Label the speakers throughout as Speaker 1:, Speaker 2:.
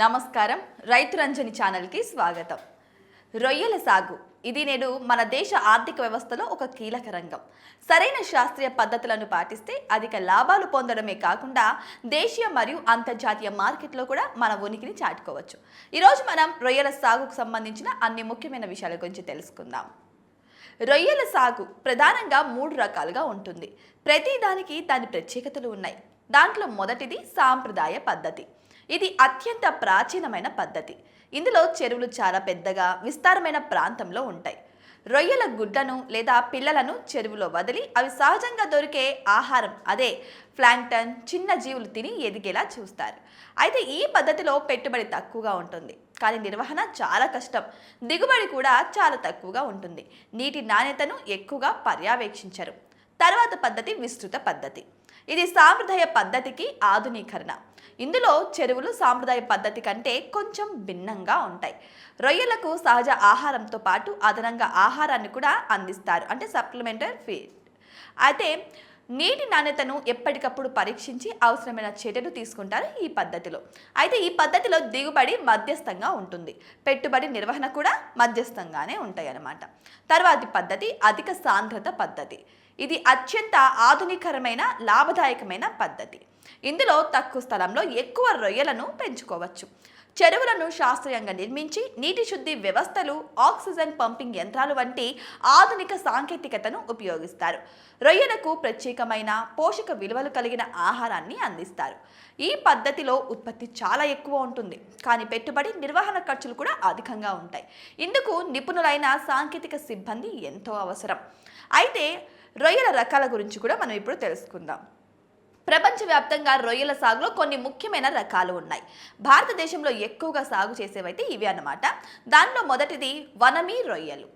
Speaker 1: నమస్కారం. రైతు రంజని ఛానల్కి స్వాగతం. రొయ్యల సాగు. ఇది నేడు మన దేశ ఆర్థిక వ్యవస్థలో ఒక కీలక రంగం. సరైన శాస్త్రీయ పద్ధతులను పాటిస్తే అధిక లాభాలు పొందడమే కాకుండా దేశీయ మరియు అంతర్జాతీయ మార్కెట్లో కూడా మన ఉనికిని చాటుకోవచ్చు. ఈరోజు మనం రొయ్యల సాగుకు సంబంధించిన అన్ని ముఖ్యమైన విషయాల గురించి తెలుసుకుందాం. రొయ్యల సాగు ప్రధానంగా మూడు రకాలుగా ఉంటుంది. ప్రతి దానికి దాని ప్రత్యేకతలు ఉన్నాయి. దాంట్లో మొదటిది సాంప్రదాయ పద్ధతి. ఇది అత్యంత ప్రాచీనమైన పద్ధతి. ఇందులో చెరువులు చాలా పెద్దగా విస్తారమైన ప్రాంతంలో ఉంటాయి. రొయ్యల గుడ్లను లేదా పిల్లలను చెరువులో వదిలి అవి సహజంగా దొరికే ఆహారం అదే ఫ్లాంక్టన్ చిన్న జీవులు తిని ఎదిగేలా చూస్తారు. అయితే ఈ పద్ధతిలో పెట్టుబడి తక్కువగా ఉంటుంది. కానీ నిర్వహణ చాలా కష్టం. దిగుబడి కూడా చాలా తక్కువగా ఉంటుంది. నీటి నాణ్యతను ఎక్కువగా పర్యవేక్షించరు. తర్వాత పద్ధతి విస్తృత పద్ధతి. ఇది సాంప్రదాయ పద్ధతికి ఆధునీకరణ. ఇందులో చెరువులు సాంప్రదాయ పద్ధతి కంటే కొంచెం భిన్నంగా ఉంటాయి. రొయ్యలకు సహజ ఆహారంతో పాటు అదనంగా ఆహారాన్ని కూడా అందిస్తారు. అంటే సప్లిమెంటరీ ఫీడ్ అయితే నీటి నాణ్యతను ఎప్పటికప్పుడు పరీక్షించి అవసరమైన చర్యలు తీసుకుంటారు ఈ పద్ధతిలో. అయితే ఈ పద్ధతిలో దిగుబడి మధ్యస్థంగా ఉంటుంది. పెట్టుబడి నిర్వహణ కూడా మధ్యస్థంగానే ఉంటాయి అన్నమాట తర్వాతి పద్ధతి అధిక సాంద్రత పద్ధతి. ఇది అత్యంత ఆధునికరమైన లాభదాయకమైన పద్ధతి. ఇందులో తక్కువ స్థలంలో ఎక్కువ రొయ్యలను పెంచుకోవచ్చు. చెరువులను శాస్త్రీయంగా నిర్మించి నీటి శుద్ధి వ్యవస్థలు ఆక్సిజన్ పంపింగ్ యంత్రాలు వంటి ఆధునిక సాంకేతికతను ఉపయోగిస్తారు. రొయ్యలకు ప్రత్యేకమైన పోషక విలువలు కలిగిన ఆహారాన్ని అందిస్తారు. ఈ పద్ధతిలో ఉత్పత్తి చాలా ఎక్కువ ఉంటుంది. కానీ పెట్టుబడి నిర్వహణ ఖర్చులు కూడా అధికంగా ఉంటాయి. ఇందుకు నిపుణులైన సాంకేతిక సిబ్బంది ఎంతో అవసరం. అయితే రొయ్యల రకాల గురించి కూడా మనం ఇప్పుడు తెలుసుకుందాం. ప్రపంచవ్యాప్తంగా రొయ్యల సాగులో కొన్ని ముఖ్యమైన రకాలు ఉన్నాయి. భారతదేశంలో ఎక్కువగా సాగు చేసేవైతే ఇవి అన్నమాట. దానిలో మొదటిది వనమి రొయ్యలు.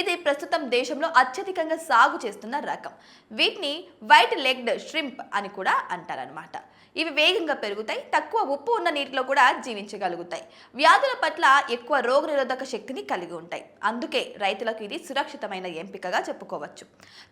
Speaker 1: ఇది ప్రస్తుతం దేశంలో అత్యధికంగా సాగు చేస్తున్న రకం. వీటిని వైట్ లెగ్డ్ ష్రింప్ అని కూడా అంటారనమాట ఇవి వేగంగా పెరుగుతాయి తక్కువ ఉప్పు ఉన్న నీటిలో కూడా జీవించగలుగుతాయి. వ్యాధుల పట్ల ఎక్కువ రోగనిరోధక శక్తిని కలిగి ఉంటాయి. అందుకే రైతులకు ఇది సురక్షితమైన ఎంపికగా చెప్పుకోవచ్చు.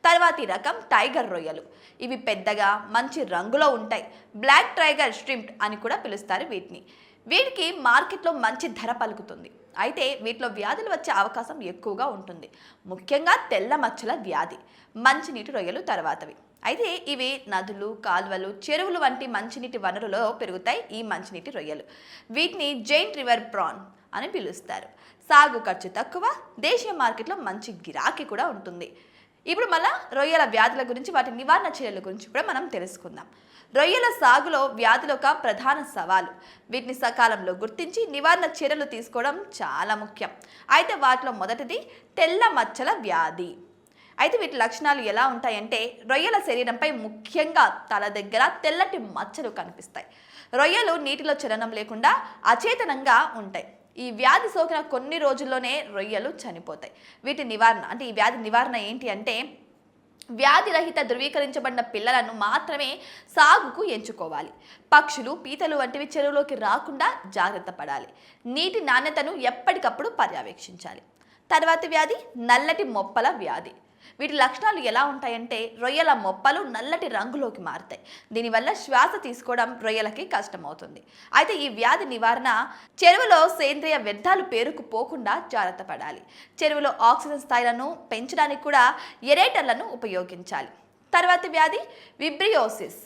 Speaker 1: తర్వాతి రకం టైగర్ రొయ్యలు. ఇవి పెద్దగా మంచి రంగులో ఉంటాయి. బ్లాక్ టైగర్ స్ట్రింప్ అని కూడా పిలుస్తారు వీటిని. వీటికి మార్కెట్లో మంచి ధర పలుకుతుంది. అయితే వీటిలో వ్యాధులు వచ్చే అవకాశం ఎక్కువగా ఉంటుంది. ముఖ్యంగా తెల్ల మచ్చల వ్యాధి మంచినీటి రొయ్యలు తర్వాతవి. అయితే ఇవి నదులు కాలువలు చెరువులు వంటి మంచినీటి వనరులో పెరుగుతాయి ఈ మంచినీటి రొయ్యలు. వీటిని జైంట్ రివర్ ప్రాన్ అని పిలుస్తారు. సాగు ఖర్చు తక్కువ దేశీయ మార్కెట్లో మంచి గిరాకీ కూడా ఉంటుంది. ఇప్పుడు మళ్ళా రొయ్యల వ్యాధుల గురించి వాటి నివారణ చర్యల గురించి కూడా మనం తెలుసుకుందాం. రొయ్యల సాగులో వ్యాధులు ఒక ప్రధాన సవాలు. వీటిని సకాలంలో గుర్తించి నివారణ చర్యలు తీసుకోవడం చాలా ముఖ్యం. అయితే వాటిలో మొదటిది తెల్ల మచ్చల వ్యాధి. అయితే వీటి లక్షణాలు ఎలా ఉంటాయంటే రొయ్యల శరీరంపై ముఖ్యంగా తల దగ్గర తెల్లటి మచ్చలు కనిపిస్తాయి. రొయ్యలు నీటిలో చలనం లేకుండా అచేతనంగా ఉంటాయి. ఈ వ్యాధి సోకిన కొన్ని రోజుల్లోనే రొయ్యలు చనిపోతాయి. వీటి నివారణ అంటే ఈ వ్యాధి నివారణ ఏంటి అంటే వ్యాధి రహిత ధృవీకరించబడిన పిల్లలను మాత్రమే సాగుకు ఎంచుకోవాలి. పక్షులు పీతలు వంటివి చెరువులోకి రాకుండా జాగ్రత్త పడాలి. నీటి నాణ్యతను ఎప్పటికప్పుడు పర్యవేక్షించాలి. తర్వాతి వ్యాధి నల్లటి మొప్పల వ్యాధి. వీటి లక్షణాలు ఎలా ఉంటాయంటే రొయ్యల మొప్పలు నల్లటి రంగులోకి మారుతాయి. దీనివల్ల శ్వాస తీసుకోవడం రొయ్యలకి కష్టమవుతుంది. అయితే ఈ వ్యాధి నివారణ చెరువులో సేంద్రియ వ్యర్థాలు పేరుకుపోకుండా జాగ్రత్త పడాలి. చెరువులో ఆక్సిజన్ స్థాయిలను పెంచడానికి కూడా ఎరేటర్లను ఉపయోగించాలి. తర్వాత వ్యాధి విబ్రియోసిస్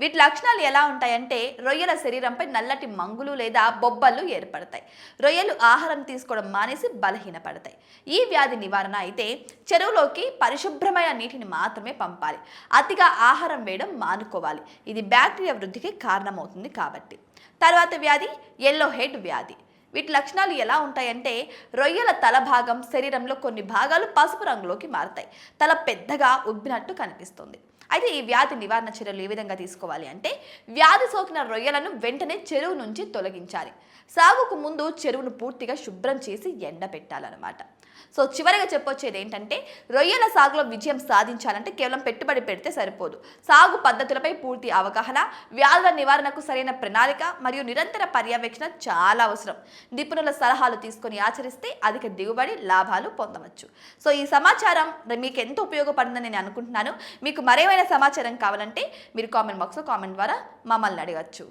Speaker 1: వీటి లక్షణాలు ఎలా ఉంటాయంటే రొయ్యల శరీరంపై నల్లటి మంగులు లేదా బొబ్బలు ఏర్పడతాయి. రొయ్యలు ఆహారం తీసుకోవడం మానేసి బలహీనపడతాయి. ఈ వ్యాధి నివారణ అయితే చెరువులోకి పరిశుభ్రమైన నీటిని మాత్రమే పంపాలి. అతిగా ఆహారం వేయడం మానుకోవాలి. ఇది బ్యాక్టీరియా వృద్ధికి కారణమవుతుంది కాబట్టి. తర్వాత వ్యాధి ఎల్లో హెడ్ వ్యాధి. వీటి లక్షణాలు ఎలా ఉంటాయంటే రొయ్యల తల భాగం శరీరంలో కొన్ని భాగాలు పసుపు రంగులోకి మారుతాయి. తల పెద్దగా ఉబ్బినట్టు కనిపిస్తుంది. అయితే ఈ వ్యాధి నివారణ చర్యలు ఏ విధంగా తీసుకోవాలి అంటే వ్యాధి సోకిన రొయ్యలను వెంటనే చెరువు నుంచి తొలగించాలి. సాగుకు ముందు చెరువును పూర్తిగా శుభ్రం చేసి ఎండబెట్టాలన్నమాట సో చివరిగా చెప్పొచ్చేది ఏంటంటే రొయ్యల సాగులో విజయం సాధించాలంటే కేవలం పెట్టుబడి పెడితే సరిపోదు. సాగు పద్ధతులపై పూర్తి అవగాహన వ్యాధుల నివారణకు సరైన ప్రణాళిక మరియు నిరంతర పర్యవేక్షణ చాలా అవసరం. నిపుణుల సలహాలు తీసుకొని ఆచరిస్తే అధిక దిగుబడి లాభాలు పొందవచ్చు. సో ఈ సమాచారం మీకు ఎంతో ఉపయోగపడిందని నేను అనుకుంటున్నాను. మీకు మరేమైనా సమాచారం కావాలంటే మీరు కామెంట్ బాక్స్లో కామెంట్ ద్వారా మమ్మల్ని అడగచ్చు.